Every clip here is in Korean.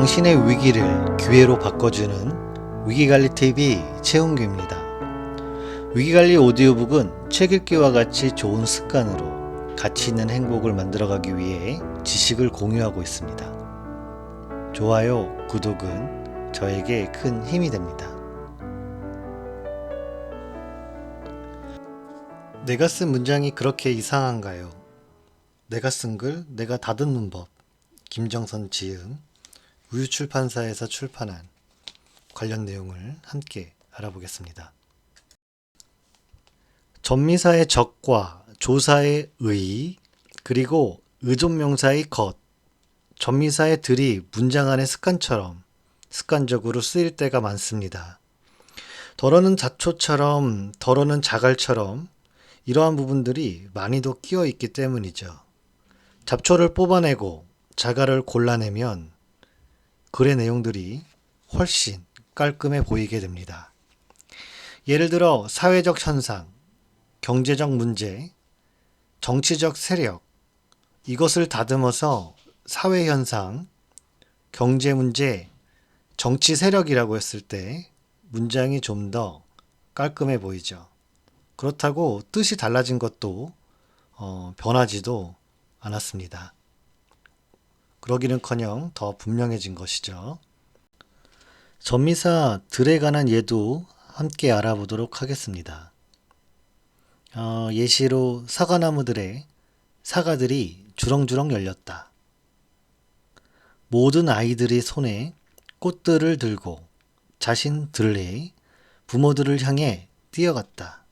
당신의 위기를 기회로 바꿔주는 위기관리TV 최홍규입니다. 위기관리 오디오북은 책 읽기와 같이 좋은 습관으로 가치 있는 행복을 만들어가기 위해 지식을 공유하고 있습니다. 좋아요, 구독은 저에게 큰 힘이 됩니다. 내가 쓴 문장이 그렇게 이상한가요? 내가 쓴 글, 내가 다듬는 법. 김정선 지음, 우유출판사에서 출판한 관련 내용을 함께 알아보겠습니다. 전미사의 적과 조사의 의, 그리고 의존명사의 것, 전미사의 들이 문장 안의 습관처럼 습관적으로 쓰일 때가 많습니다. 덜어는 잡초처럼, 덜어는 자갈처럼 이러한 부분들이 많이도 끼어 있기 때문이죠. 잡초를 뽑아내고 자갈을 골라내면 글의 내용들이 훨씬 깔끔해 보이게 됩니다. 예를 들어 사회적 현상, 경제적 문제, 정치적 세력, 이것을 다듬어서 사회 현상, 경제 문제, 정치 세력이라고 했을 때 문장이 좀 더 깔끔해 보이죠. 그렇다고 뜻이 달라진 것도 어, 변하지도 않았습니다. 그러기는커녕 더 분명해진 것이죠. 전미사 들에 관한 예도 함께 알아보도록 하겠습니다. 어, 예시로 사과나무들의 사과들이 주렁주렁 열렸다. 모든 아이들이 손에 꽃들을 들고 자신 들레 부모들을 향해 뛰어갔다.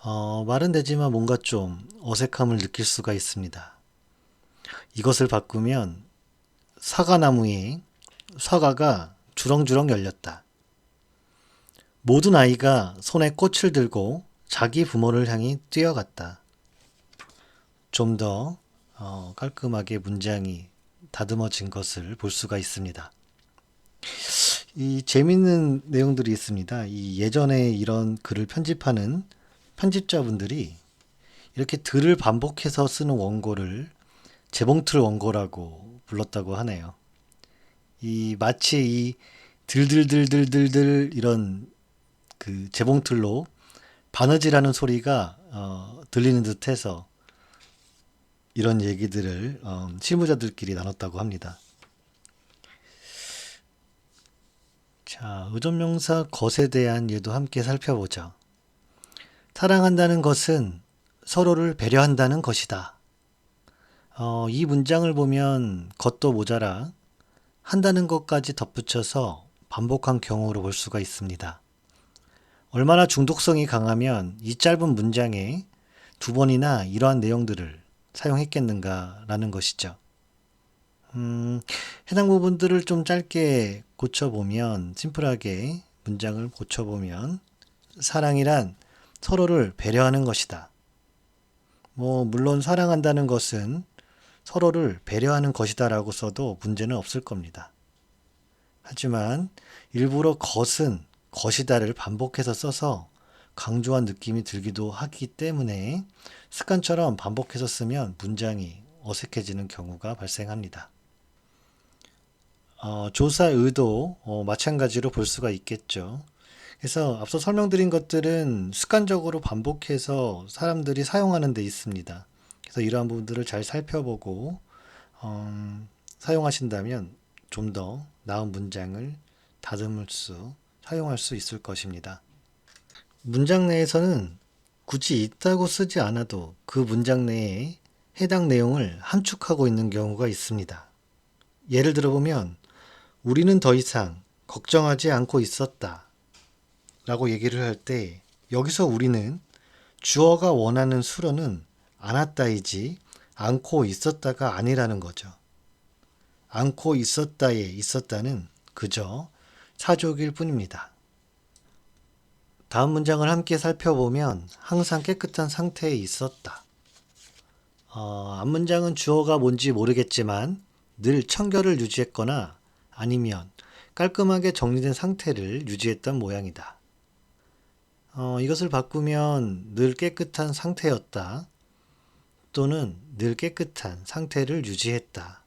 어, 말은 되지만 뭔가 좀 어색함을 느낄 수가 있습니다. 이것을 바꾸면 사과나무에 사과가 주렁주렁 열렸다. 모든 아이가 손에 꽃을 들고 자기 부모를 향해 뛰어갔다. 좀더 어, 깔끔하게 문장이 다듬어진 것을 볼 수가 있습니다. 이 재밌는 내용들이 있습니다. 이 예전에 이런 글을 편집하는 편집자분들이 이렇게 들을 반복해서 쓰는 원고를 재봉틀 원고라고 불렀다고 하네요. 이 마치 이 들들들들들들 이런 그 재봉틀로 바느질하는 소리가 어, 들리는 듯해서 이런 얘기들을 어, 실무자들끼리 나눴다고 합니다. 자, 의존명사 것에 대한 예도 함께 살펴보죠. 사랑한다는 것은 서로를 배려한다는 것이다. 어, 이 문장을 보면 것도 모자라 한다는 것까지 덧붙여서 반복한 경우로 볼 수가 있습니다. 얼마나 중독성이 강하면 이 짧은 문장에 두 번이나 이러한 내용들을 사용했겠는가라는 것이죠. 음, 해당 부분들을 좀 짧게 고쳐보면, 심플하게 문장을 고쳐보면, 사랑이란 서로를 배려하는 것이다. 뭐, 물론 사랑한다는 것은 서로를 배려하는 것이다라고 써도 문제는 없을 겁니다. 하지만 일부러 것은 것이다를 반복해서 써서 강조한 느낌이 들기도 하기 때문에 습관처럼 반복해서 쓰면 문장이 어색해지는 경우가 발생합니다. 어, 조사 의도 어, 마찬가지로 볼 수가 있겠죠. 그래서 앞서 설명드린 것들은 습관적으로 반복해서 사람들이 사용하는 데 있습니다. 그래서 이러한 부분들을 잘 살펴보고 음, 사용하신다면 좀 더 나은 문장을 다듬을 수, 사용할 수 있을 것입니다. 문장 내에서는 굳이 있다고 쓰지 않아도 그 문장 내에 해당 내용을 함축하고 있는 경우가 있습니다. 예를 들어보면 우리는 더 이상 걱정하지 않고 있었다 라고 얘기를 할 때 여기서 우리는 주어가 원하는 수로는 않았다이지 않고 있었다가 아니라는 거죠. 않고 있었다에 있었다는 그저 사족일 뿐입니다. 다음 문장을 함께 살펴보면 항상 깨끗한 상태에 있었다. 어, 앞 문장은 주어가 뭔지 모르겠지만 늘 청결을 유지했거나 아니면 깔끔하게 정리된 상태를 유지했던 모양이다. 어, 이것을 바꾸면 늘 깨끗한 상태였다. 또는 늘 깨끗한 상태를 유지했다.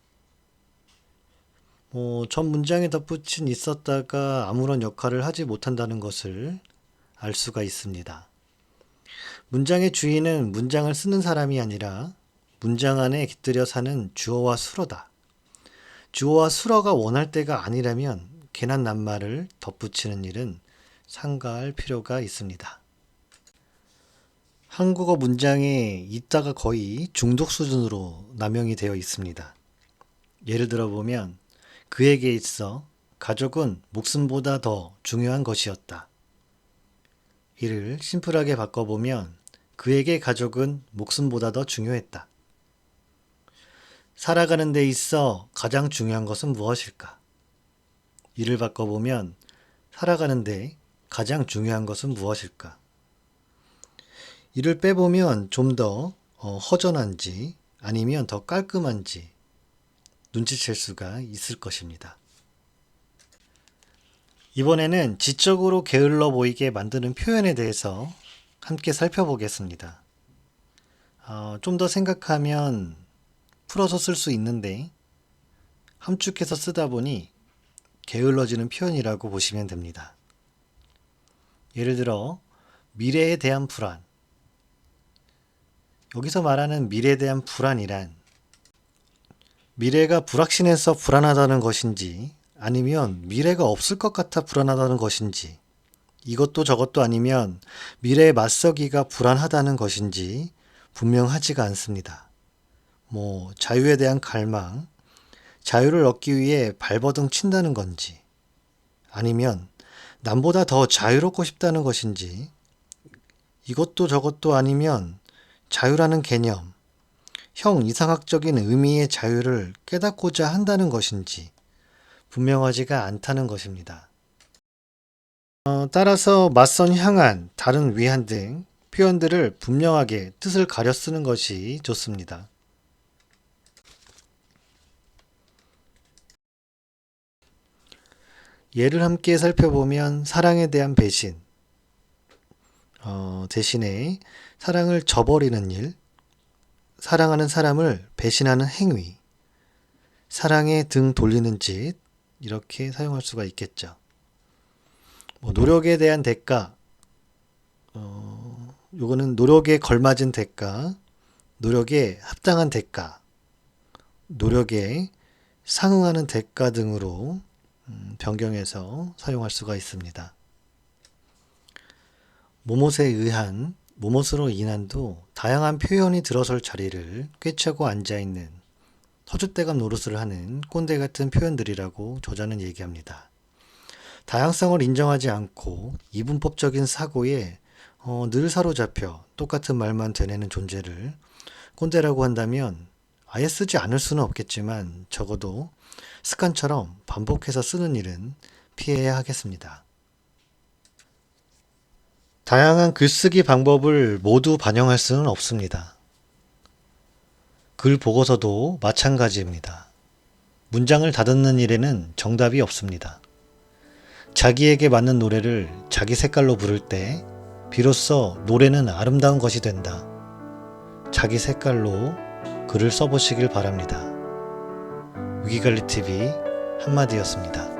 어, 전 문장에 덧붙인 있었다가 아무런 역할을 하지 못한다는 것을 알 수가 있습니다. 문장의 주인은 문장을 쓰는 사람이 아니라 문장 안에 깃들여 사는 주어와 수어다. 주어와 수어가 원할 때가 아니라면 괜한 낱말을 덧붙이는 일은 삼가할 필요가 있습니다. 한국어 문장에 있다가 거의 중독 수준으로 남용이 되어 있습니다. 예를 들어 보면 그에게 있어 가족은 목숨보다 더 중요한 것이었다. 이를 심플하게 바꿔보면 그에게 가족은 목숨보다 더 중요했다. 살아가는 데 있어 가장 중요한 것은 무엇일까? 이를 바꿔보면 살아가는 데 가장 중요한 것은 무엇일까? 이를 빼보면 좀 더 허전한지 아니면 더 깔끔한지 눈치챌 수가 있을 것입니다. 이번에는 지적으로 게을러 보이게 만드는 표현에 대해서 함께 살펴보겠습니다. 어, 좀더 생각하면 풀어서 쓸 수 있는데 함축해서 쓰다 보니 게을러지는 표현이라고 보시면 됩니다. 예를 들어 미래에 대한 불안 여기서 말하는 미래에 대한 불안이란 미래가 불확신해서 불안하다는 것인지 아니면 미래가 없을 것 같아 불안하다는 것인지 이것도 저것도 아니면 미래에 맞서기가 불안하다는 것인지 분명하지가 않습니다. 뭐 자유에 대한 갈망, 자유를 얻기 위해 발버둥 친다는 건지 아니면 남보다 더 자유롭고 싶다는 것인지 이것도 저것도 아니면 자유라는 개념, 형 이상학적인 의미의 자유를 깨닫고자 한다는 것인지 분명하지가 않다는 것입니다. 어, 따라서 맞선 향한, 다른 위한 등 표현들을 분명하게 뜻을 가려 쓰는 것이 좋습니다. 예를 함께 살펴보면 사랑에 대한 배신, 어, 대신에 사랑을 저버리는 일, 사랑하는 사람을 배신하는 행위, 사랑에 등 돌리는 짓, 이렇게 사용할 수가 있겠죠. 뭐 노력에 대한 대가, 어, 요거는 노력에 걸맞은 대가, 노력에 합당한 대가, 노력에 상응하는 대가 등으로 음, 변경해서 사용할 수가 있습니다. 모못에 의한, 모못으로 인한도 다양한 표현이 들어설 자리를 꿰차고 앉아있는 터줏대감 노릇을 하는 꼰대 같은 표현들이라고 저자는 얘기합니다. 다양성을 인정하지 않고 이분법적인 사고에 어, 늘 사로잡혀 똑같은 말만 되뇌는 존재를 꼰대라고 한다면 아예 쓰지 않을 수는 없겠지만 적어도 습관처럼 반복해서 쓰는 일은 피해야 하겠습니다. 다양한 글쓰기 방법을 모두 반영할 수는 없습니다. 글 보고서도 마찬가지입니다. 문장을 다듬는 일에는 정답이 없습니다. 자기에게 맞는 노래를 자기 색깔로 부를 때 비로소 노래는 아름다운 것이 된다. 자기 색깔로 글을 써보시길 바랍니다. 위기관리TV 한마디였습니다.